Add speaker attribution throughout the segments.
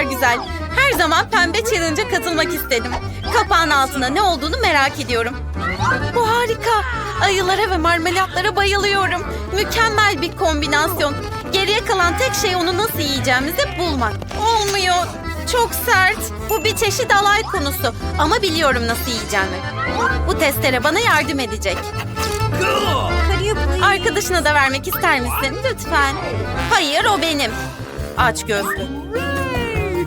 Speaker 1: kadar güzel. Her zaman pembe challenge'a katılmak istedim. Kapağın altında ne olduğunu merak ediyorum. Bu harika. Ayılara ve marmelatlara bayılıyorum. Mükemmel bir kombinasyon. Geriye kalan tek şey onu nasıl yiyeceğimizi bulmak. Olmuyor. Çok sert. Bu bir çeşit alay konusu. Ama biliyorum nasıl yiyeceğimi. Bu testere bana yardım edecek. Arkadaşına da vermek ister misin? Lütfen. Hayır o benim. Aç gözlü.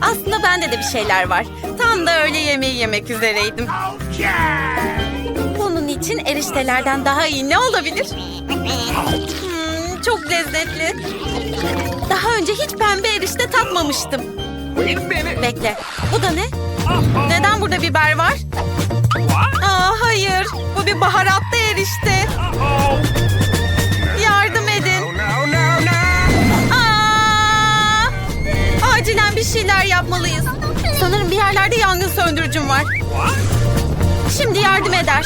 Speaker 1: Aslında bende de bir şeyler var. Tam da öyle yemeği yemek üzereydim. Bunun için eriştelerden daha iyi ne olabilir? Hmm, çok lezzetli. Daha önce hiç pembe erişte tatmamıştım. Bekle. Bu da ne? Neden burada biber var? Aa, hayır. Bu bir baharatlı erişte. Acilen bir şeyler yapmalıyız. Sanırım bir yerlerde yangın söndürücüm var. Şimdi yardım eder.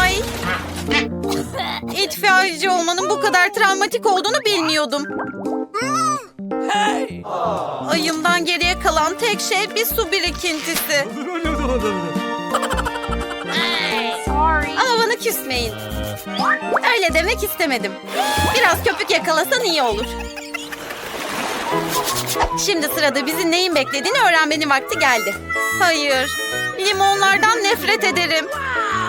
Speaker 1: Ay. İtfaiyeci olmanın bu kadar travmatik olduğunu bilmiyordum. Ayımdan geriye kalan tek şey bir su birikintisi. Bana küsmeyin. Öyle demek istemedim. Biraz köpük yakalasan iyi olur. Şimdi sırada bizi neyin beklediğini öğrenmenin vakti geldi. Hayır, limonlardan nefret ederim.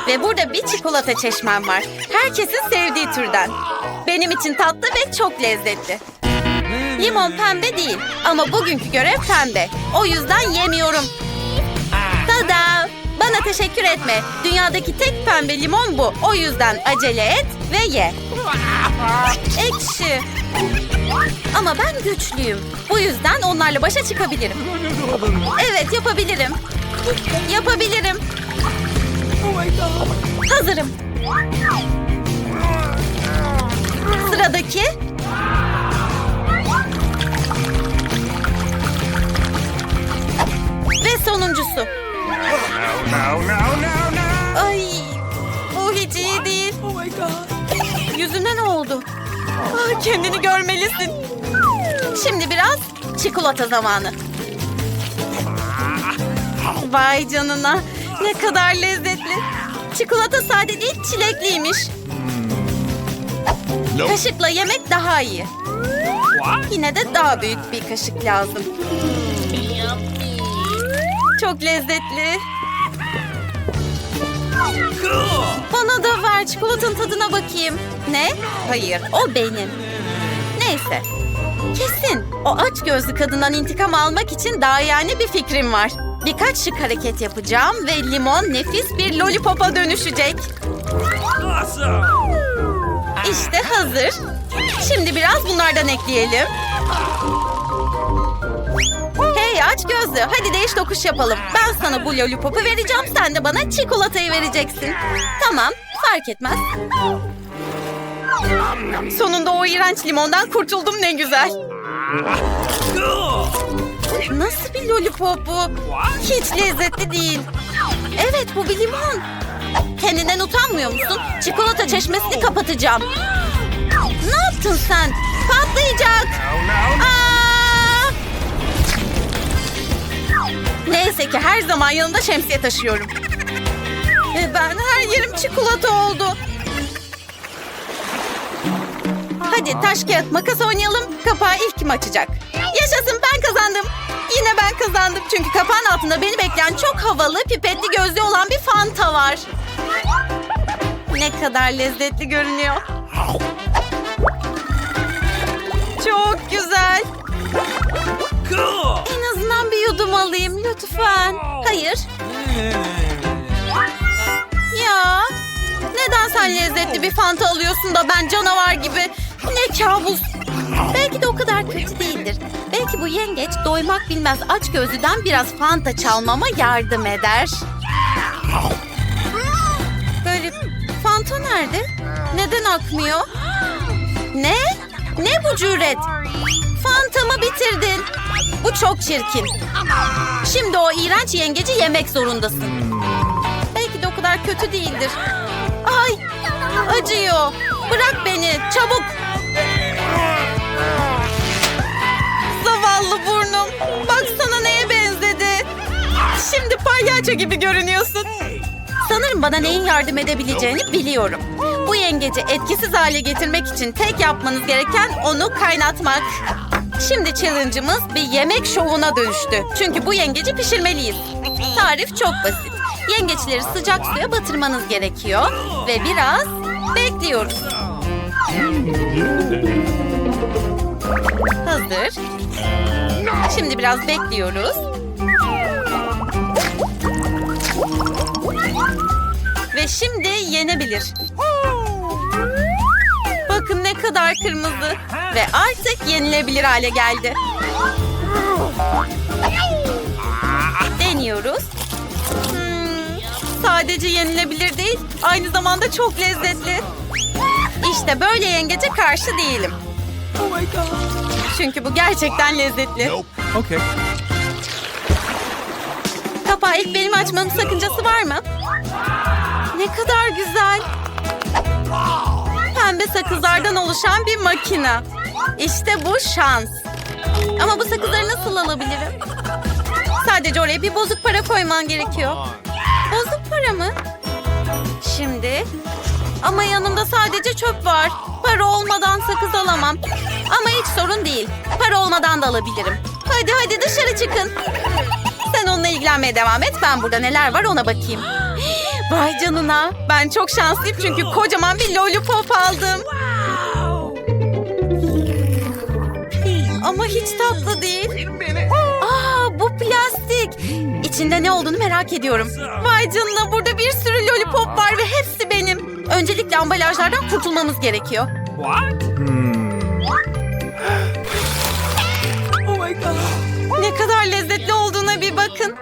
Speaker 1: Ve burada bir çikolata çeşmem var. Herkesin sevdiği türden. Benim için tatlı ve çok lezzetli. Limon pembe değil ama bugünkü görev pembe. O yüzden yemiyorum. Teşekkür etme. Dünyadaki tek pembe limon bu. O yüzden acele et ve ye. Ekşi. Ama ben güçlüyüm. Bu yüzden onlarla başa çıkabilirim. Evet yapabilirim. Yapabilirim. Hazırım. Sıradaki. Ve sonuncusu. Ay, bu hiç iyi değil. Yüzüne ne oldu? Ah, kendini görmelisin. Şimdi biraz çikolata zamanı. Vay canına. Ne kadar lezzetli. Çikolata sade değil çilekliymiş. Kaşıkla yemek daha iyi. Yine de daha büyük bir kaşık lazım. Çok lezzetli. Bana da ver çikolatanın tadına bakayım. Ne? Hayır, o benim. Neyse. Kesin o aç gözlü kadından intikam almak için daha yani bir fikrim var. Birkaç şık hareket yapacağım ve limon nefis bir lollipopa dönüşecek. İşte hazır. Şimdi biraz bunlardan ekleyelim. Hey aç gözlü. Hadi değiş tokuş yapalım. Ben sana bu lollipopu vereceğim. Sen de bana çikolatayı vereceksin. Tamam. Fark etmez. Sonunda o iğrenç limondan kurtuldum ne güzel. Nasıl bir lollipop bu? Hiç lezzetli değil. Evet bu bir limon. Kendinden utanmıyor musun? Çikolata çeşmesini kapatacağım. Ne yaptın sen? Patlayacak. Aa! Neyse ki her zaman yanımda şemsiye taşıyorum. Ve ben her yerim çikolata oldu. Hadi taş kağıt makas oynayalım. Kapağı ilk kim açacak? Yaşasın ben kazandım. Yine ben kazandım çünkü kapağın altında beni bekleyen çok havalı pipetli gözlü olan bir fanta var. Ne kadar lezzetli görünüyor. Çok güzel. En azından bir yudum alayım lütfen. Hayır. Ya neden sen lezzetli bir fanta alıyorsun da ben canavar gibi? Ne kabus. Belki de o kadar kötü değildir. Belki bu yengeç doymak bilmez aç gözlüden biraz fanta çalmama yardım eder. Böyle fanta nerede? Neden akmıyor? Ne? Ne bu cüret? Fantamı bitirdin. Bu çok çirkin. Şimdi o iğrenç yengeci yemek zorundasın. Belki de o kadar kötü değildir. Ay acıyor. Bırak beni çabuk. Zavallı burnum. Baksana neye benzedi. Şimdi palyaço gibi görünüyorsun. Sanırım bana neyin yardım edebileceğini biliyorum. Bu yengeci etkisiz hale getirmek için tek yapmanız gereken onu kaynatmak. Şimdi challenge'ımız bir yemek şovuna dönüştü. Çünkü bu yengeci pişirmeliyiz. Tarif çok basit. Yengeçleri sıcak suya batırmanız gerekiyor ve biraz bekliyoruz. Hazır. Şimdi biraz bekliyoruz. Ve şimdi yenebilir. Bakın ne kadar kırmızı. Ve artık yenilebilir hale geldi. Deniyoruz. Hmm, sadece yenilebilir değil, aynı zamanda çok lezzetli. İşte böyle yengece karşı değilim. Çünkü bu gerçekten lezzetli.
Speaker 2: Okay.
Speaker 1: Kapağı ilk benim açmamın sakıncası var mı? Ne kadar güzel. Pembe sakızlardan oluşan bir makina. İşte bu şans. Ama bu sakızları nasıl alabilirim? Sadece oraya bir bozuk para koyman gerekiyor. Bozuk para mı? Şimdi. Ama yanımda sadece çöp var. Para olmadan sakız alamam. Ama hiç sorun değil. Para olmadan da alabilirim. Hadi hadi dışarı çıkın. Sen onunla ilgilenmeye devam et. Ben burada neler var ona bakayım. Vay canına. Ben çok şanslıyım çünkü kocaman bir lollipop aldım. Ama hiç tatlı değil. Aa bu plastik. İçinde ne olduğunu merak ediyorum. Vay canına burada bir sürü lollipop var ve hepsi benim. Öncelikle ambalajlardan kurtulmamız gerekiyor.
Speaker 2: What? oh my god.
Speaker 1: Ne kadar lezzetli bir bakın.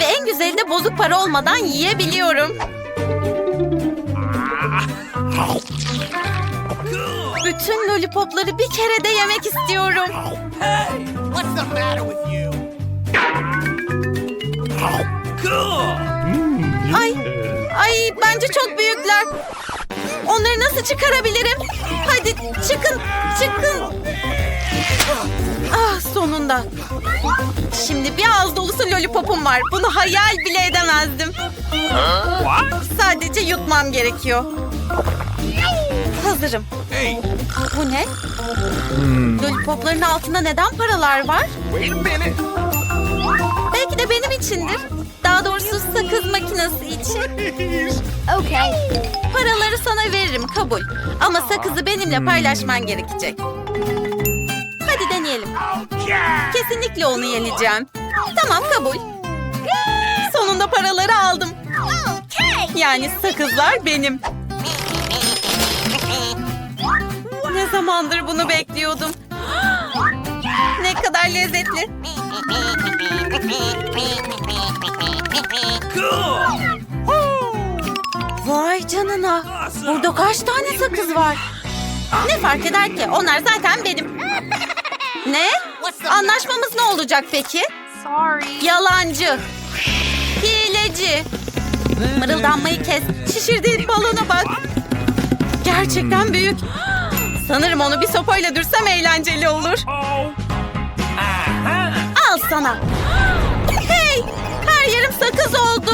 Speaker 1: Ve en güzeli de bozuk para olmadan yiyebiliyorum. Bütün lollipopları bir kere de yemek istiyorum. Ay, ay bence çok büyükler. Onları nasıl çıkarabilirim? Hadi çıkın, çıkın. Ah sonunda. Şimdi bir ağız dolusu lollipopum var. Bunu hayal bile edemezdim. Sadece yutmam gerekiyor. Hazırım.
Speaker 2: Hey,
Speaker 1: Bu ne? Lollipopların altında neden paralar var? Belki de benim içindir. Daha doğrusu sakız makinesi için.
Speaker 3: Okay.
Speaker 1: Paraları sana veririm kabul. Ama sakızı benimle paylaşman gerekecek. Kesinlikle onu yeneceğim. Tamam kabul. Sonunda paraları aldım. Yani sakızlar benim. Ne zamandır bunu bekliyordum. Ne kadar lezzetli. Vay canına. Burada kaç tane sakız var? Ne fark eder ki? Onlar zaten benim. Ne? Anlaşmamız ne olacak peki?
Speaker 3: Sorry.
Speaker 1: Yalancı. Hileci. Mırıldanmayı kes. Şişirdiğin balona bak. Gerçekten büyük. Sanırım onu bir sopayla dürsem eğlenceli olur.
Speaker 2: Oh.
Speaker 1: Al sana. Hey! Her yerim sakız oldu.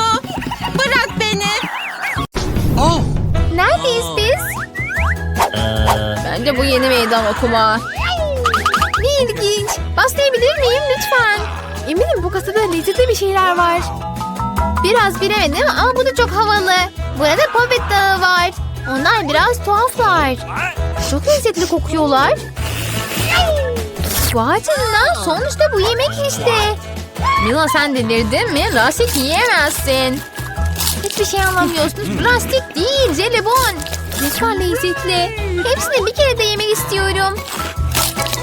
Speaker 1: Bırak beni.
Speaker 4: Neredeyiz biz? Bence bu yeni meydan okuma. Başlayabilir miyim lütfen? Eminim bu kasada lezzetli bir şeyler var. Biraz bilemedim ama bu da çok havalı. Burada popet dağı var. Onlar biraz tuhaflar. Çok lezzetli kokuyorlar. Vay canına sonuçta bu yemek işte. Mila sen delirdin mi? Lastik yiyemezsin. Hiçbir şey anlamıyorsunuz. Plastik değil, jelibon. Lütfen lezzetli. Hepsini bir kere de yemek istiyorum.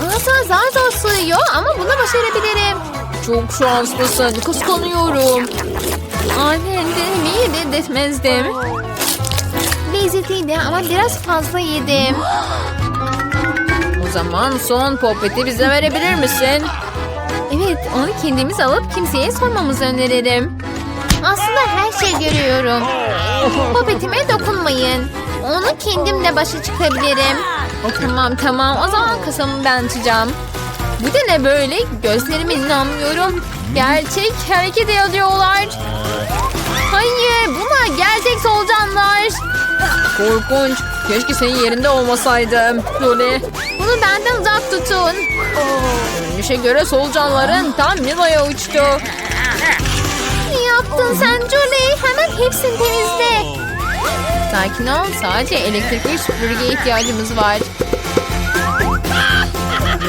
Speaker 4: Ağzına zar zor sığıyor ama bunu başarabilirim. Çok şanslısın. Kıskanıyorum. Annenden iyi dedirtmezdim. Lezzetliydi ama biraz fazla yedim. O zaman son popeti bize verebilir misin? Evet, onu kendimiz alıp kimseye sormamızı öneririm. Aslında her şey görüyorum. Popetime dokunmayın. Onu kendimle başa çıkabilirim. Tamam tamam o zaman kasamı ben açacağım. Bu da ne böyle? Gözlerime inanmıyorum. Gerçek hareket ediyorlar. Hayır bunlar gerçek solucanlar. Korkunç. Keşke senin yerinde olmasaydım. Jolie. Bunu benden uzak tutun. Görünüşe göre solucanların tam Mila'ya uçtu. Ne yaptın sen Jolie? Hemen hepsini temizle. Sakin ol. Sadece elektrikli süpürgeye ihtiyacımız var.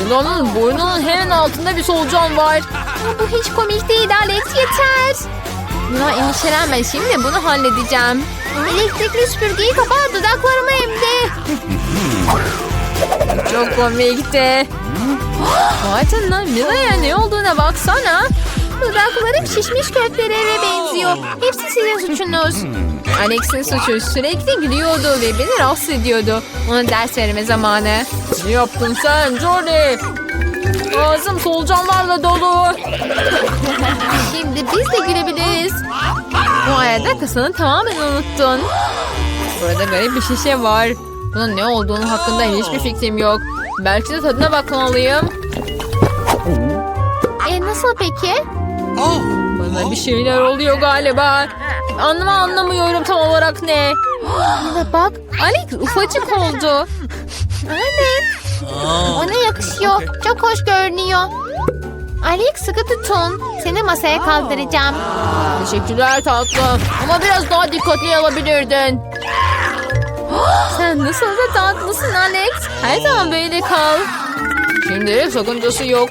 Speaker 4: Mila'nın boynunun hemen altında bir solucan var. Bu hiç komik değil Alex yeter. Mila endişelenme şimdi bunu halledeceğim. Elektrikli süpürgeyi kapat dudaklarımı emdi. Çok komikti. Vay canına Mila'ya ne olduğuna baksana. Dudaklarım şişmiş köftelere benziyor. Hepsi sizin suçunuz. Alex'in suçu sürekli gülüyordu ve beni rahatsız ediyordu. Ona ders verme zamanı. Ne yaptın sen Jolie? Ağzım solucanlarla dolu. Şimdi biz de gülebiliriz. Bu arada kasanı tamamen unuttun. Burada garip bir şişe var. Bunun ne olduğunu hakkında hiçbir fikrim yok. Belki de tadına bakmalıyım. E nasıl peki? Bana bir şeyler oluyor galiba. Anlama anlamıyorum tam olarak ne. Bak. Alex ufacık oldu. Anne. Ona yakışıyor. Çok hoş görünüyor. Alex sıkı tutun. Seni masaya kaldıracağım. Teşekkürler tatlım. Ama biraz daha dikkatli alabilirdin. Sen nasıl da tatlısın Alex. Her zaman böyle kal. Şimdilik sakıncası yok.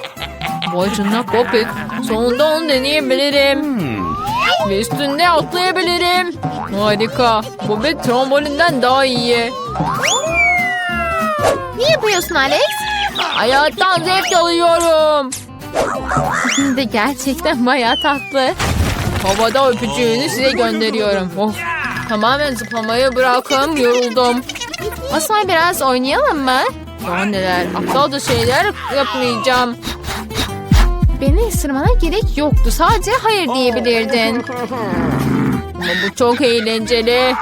Speaker 4: Vay canına Popik. Sonunda onu deneyebilirim. Ve üstünde atlayabilirim. Harika. Bu bir trombolinden daha iyi. Ne yapıyorsun Alex? Hayattan zevk alıyorum. de gerçekten bayağı tatlı. Havada öpücüğünü size gönderiyorum. Of. Tamamen zıplamayı bırakın. Yoruldum. Asay biraz oynayalım mı? Daha neler. Aptalca şeyler yapmayacağım. Beni ısırmana gerek yoktu. Sadece hayır diyebilirdin. Ama bu çok eğlenceli.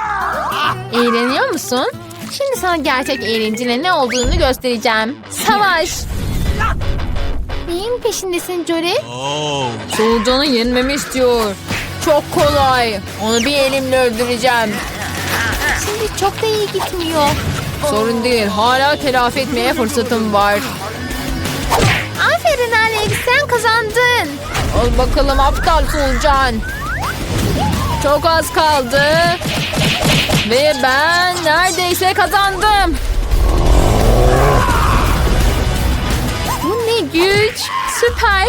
Speaker 4: Eğleniyor musun? Şimdi sana gerçek eğlencenin ne olduğunu göstereceğim. Savaş. Neyin peşindesin Jory? Solucanı yenmemi istiyor. Çok kolay. Onu bir elimle öldüreceğim. Şimdi çok da iyi gitmiyor. Sorun değil. Hala telafi etmeye fırsatım var. Kazandın. Al bakalım aptal solucan. Çok az kaldı. Ve ben neredeyse kazandım. Bu ne güç. Süper.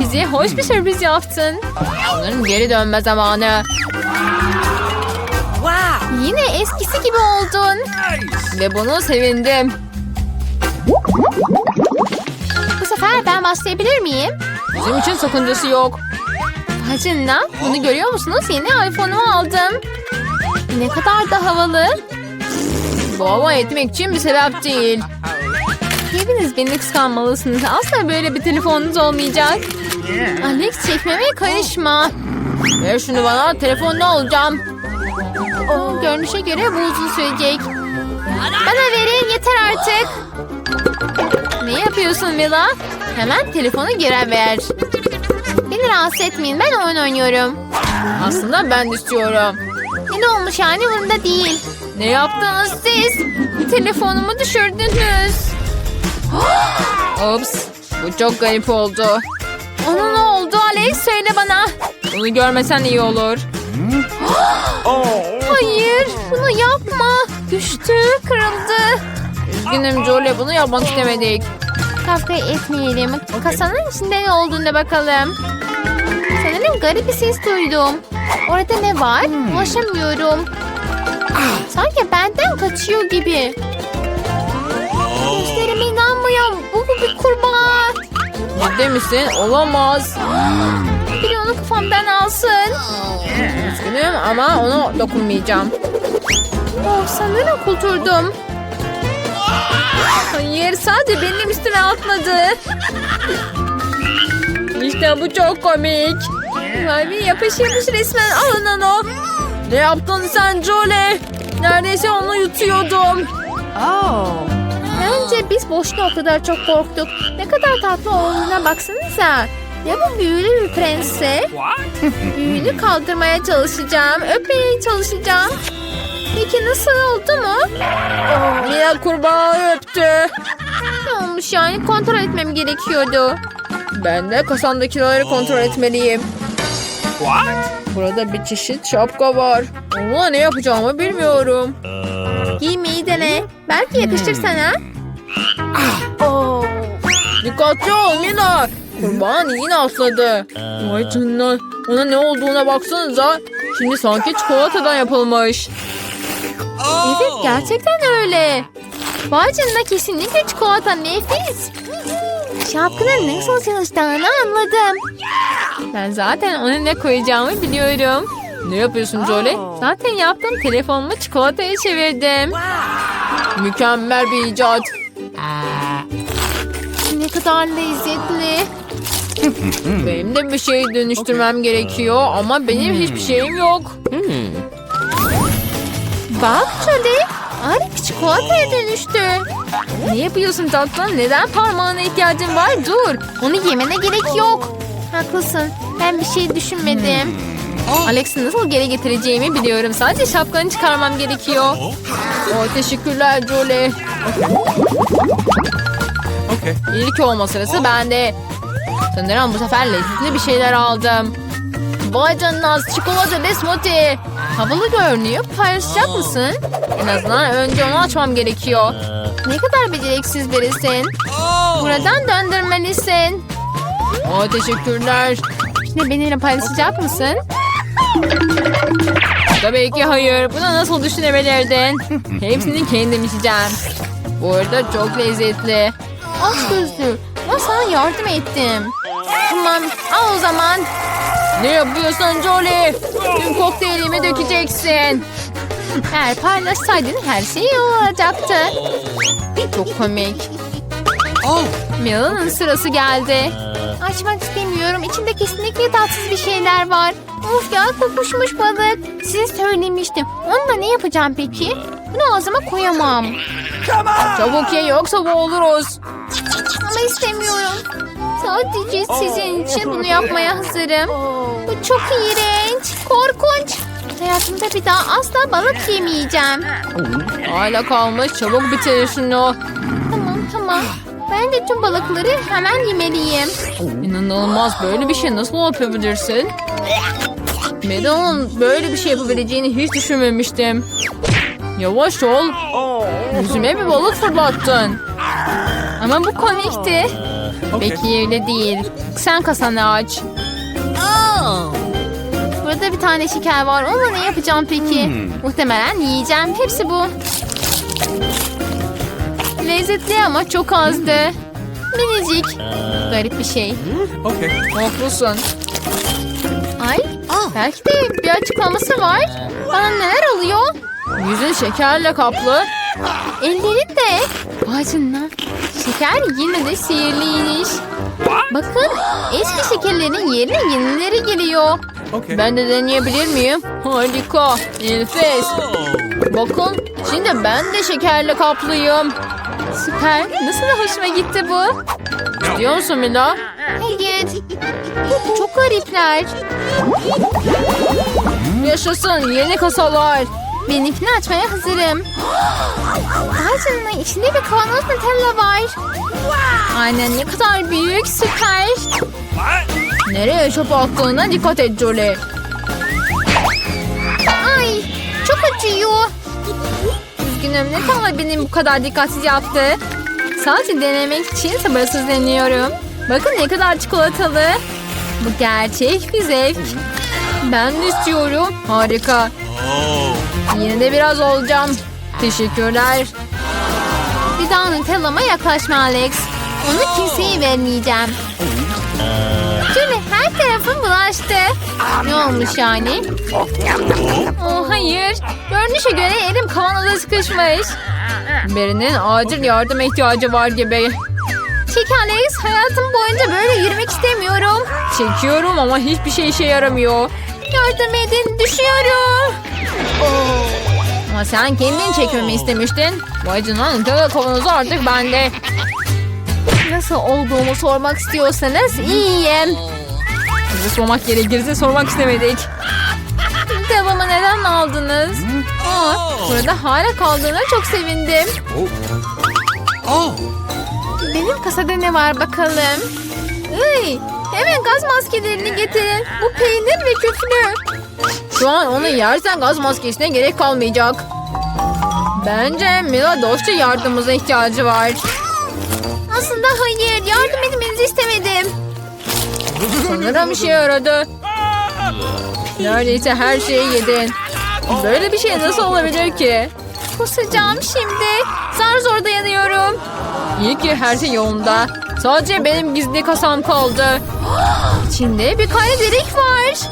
Speaker 4: Bize hoş bir sürpriz yaptın. Sanırım geri dönme zamanı. Yine eskisi gibi oldun. Ve bunu sevindim. Sefer ben başlayabilir miyim? Bizim için sakıncası yok. Hacınla bunu görüyor musunuz? Yeni iPhone'umu aldım. Ne kadar da havalı. Bu hava etmek için bir sebep değil. Hepiniz beni kıskanmalısınız. Asla böyle bir telefonunuz olmayacak. Alex çekmeme karışma. Ver şunu bana. Telefonunu alacağım. O görünüşe göre bu uzun sürecek. Bana verin yeter artık. Ne yapıyorsun Villa? Hemen telefonu geri ver. Beni rahatsız etmeyin ben oyun oynuyorum. Aslında ben de istiyorum. Ne olmuş yani umurumda değil. Ne yaptınız siz? Telefonumu düşürdünüz. Ops. Bu çok garip oldu. Ona ne oldu Alex? Söyle bana. Bunu görmesen iyi olur. Hayır. Bunu yapma. Düştü. Kırıldı. Üzgünüm Jolie. Bunu yapmak istemedik. Kavga etmeyelim. Kasanın içinde ne olduğuna bakalım. Sanırım garip bir ses duydum. Orada ne var? Ulaşamıyorum. Sanki benden kaçıyor gibi. Gözlerime inanmıyorum. Bu bir kurbağa. Ciddi misin? Olamaz. Biri onu kafamdan alsın. Üzgünüm ama ona dokunmayacağım. Oh, sanırım kurtuldum. Hayır sadece benim üstüme atmadı. İşte bu çok komik. Kalbi yapış yapış resmen alın onu. Ne yaptın sen Jolie? Neredeyse onu yutuyordum. Bence biz boşuna o kadar çok korktuk. Ne kadar tatlı olduğuna baksanıza. Ya bu büyülü bir prensse?
Speaker 2: What?
Speaker 4: Büyünü kaldırmaya çalışacağım. Öpmeye çalışacağım. Peki nasıl oldu mu? Mila kurbağa öptü. Ne olmuş yani? Kontrol etmem gerekiyordu. Ben de kasandakileri kontrol etmeliyim.
Speaker 2: What?
Speaker 4: Burada bir çeşit şapka var. Ama ne yapacağımı bilmiyorum. Giymeyi dene. Belki yakışır sana.
Speaker 3: Oh.
Speaker 4: Dikkatli ol Mina. Kurban yine atladı. Vay canına. Ona ne olduğuna baksanıza. Şimdi sanki çikolatadan yapılmış. Evet gerçekten öyle. Vay canına kesinlikle çikolata nefis. Şapkanın nasıl çalıştığını anladım. Ben zaten ona ne koyacağımı biliyorum. Ne yapıyorsun Jolie? Zaten yaptım. Telefonumu çikolataya çevirdim. Mükemmel bir icat. Ne kadar lezzetli. benim de bir şey dönüştürmem gerekiyor ama benim hiçbir şeyim yok. Bak Jolie. Arif çikolataya dönüştü. Ne yapıyorsun tatlım? Neden parmağına ihtiyacın var? Dur. Onu yemene gerek yok. Haklısın. Ben bir şey düşünmedim. Alex'i nasıl geri getireceğimi biliyorum. Sadece şapkanı çıkarmam gerekiyor. Oh, teşekkürler Jolie.
Speaker 2: Okay.
Speaker 4: İlk olma sırası bende. Sanırım bu sefer lezzetli bir şeyler aldım. Vay canına çikolata ve smoothie. Havalı görünüyor. Paylaşacak mısın? En azından önce onu açmam gerekiyor. Ne kadar beceriksiz birisin. Buradan döndürmelisin. Aa, teşekkürler. Şimdi benimle paylaşacak mısın? Tabii ki hayır. Buna nasıl düşünebilirdin? Hepsini kendim içeceğim. Bu arada çok lezzetli. Aç gözlü. Ben sana yardım ettim. Tamam al o zaman. Ne yapıyorsun Jolie? Tüm kokteylimi dökeceksin. Eğer paylaşsaydın her şey iyi olacaktı. Çok komik. Mila'nın sırası geldi. Açmak istemiyorum. İçinde kesinlikle tatsız bir şeyler var. Of ya kokuşmuş balık. Size söylemiştim. Onunla ne yapacağım peki? Bunu ağzıma koyamam. Çabuk ye yoksa boğuluruz. Ama istemiyorum. Sadece sizin için bunu yapmaya hazırım. Bu çok iğrenç. Korkunç. Hayatımda bir daha asla balık yemeyeceğim. Hala kalmış. Çabuk bitir şunu. Tamam tamam. Ben de tüm balıkları hemen yemeliyim. İnanılmaz. Böyle bir şey nasıl yapabilirsin? Medan'ın böyle bir şey yapabileceğini hiç düşünmemiştim. Yavaş ol. Yüzüme bir balık fırlattın. Ama bu komikti. Peki öyle değil. Sen kasanı aç. Burada bir tane şeker var. Onunla ne yapacağım peki? Muhtemelen yiyeceğim. Hepsi bu. Lezzetli ama çok azdı. Minicik. Garip bir şey.
Speaker 2: Okay.
Speaker 4: Haklısın. Ay, belki de bir açıklaması var. Bana neler oluyor? Yüzün şekerle kaplı. Ellerin de. Canına. Şeker yine de sihirliymiş. Bakın eski şekerlerin yerine yenileri geliyor.
Speaker 2: Okay.
Speaker 4: Ben de deneyebilir miyim? Harika. Enfes. Bakın şimdi ben de şekerle kaplıyım. Süper. Nasıl da hoşuma gitti bu. İstiyor musun Mila? Hayır. Çok garipler. Yaşasın yeni kasalar. Benimkini açmaya hazırım. Ay canına içinde bir kavanoz Nutella var. Aynen ne kadar büyük süper. Nereye çöp attığına dikkat et Jolie. Ay çok acıyor. Üzgünüm kadar benim bu kadar dikkatsiz yaptı. Sadece denemek için sabırsızlanıyorum. Bakın ne kadar çikolatalı. Bu gerçek bir zevk. Ben de istiyorum. Harika. Yine de biraz olacağım. Teşekkürler. Bir daha Nutella'ma yaklaşma Alex. Onu kimseye vermeyeceğim. Şöyle her tarafım bulaştı. Ne olmuş yani? Oh hayır. Görünüşe göre elim kavanoza sıkışmış. Birinin acil yardıma ihtiyacı var gibi. Çek Alex. Hayatım boyunca böyle yürümek istemiyorum. Çekiyorum ama hiçbir şey işe yaramıyor. Yardım edin. Düşüyorum. Ama sen kendin çekmemi istemiştin. Vay canına kavanozu artık bende. Nasıl olduğumu sormak istiyorsanız iyiyim. Bize sormak gerekirse sormak istemedik. Devamı neden aldınız? Aa, burada hala kaldığına çok sevindim. Benim kasada ne var bakalım? Iy, hemen gaz maskelerini getirin. Bu peynir ve küflü. Şu an onu yersen gaz maskesine gerek kalmayacak. Bence Mila dostça yardımımıza ihtiyacı var. Aslında hayır. Yardım etmenizi istemedim. Sanırım işe yaradı. Neredeyse her şeyi yedin. Böyle bir şey nasıl olabilir ki? Kusacağım şimdi. Zar zor dayanıyorum. İyi ki her şey yolunda. Sadece benim gizli kasam kaldı. İçinde bir kare delik var.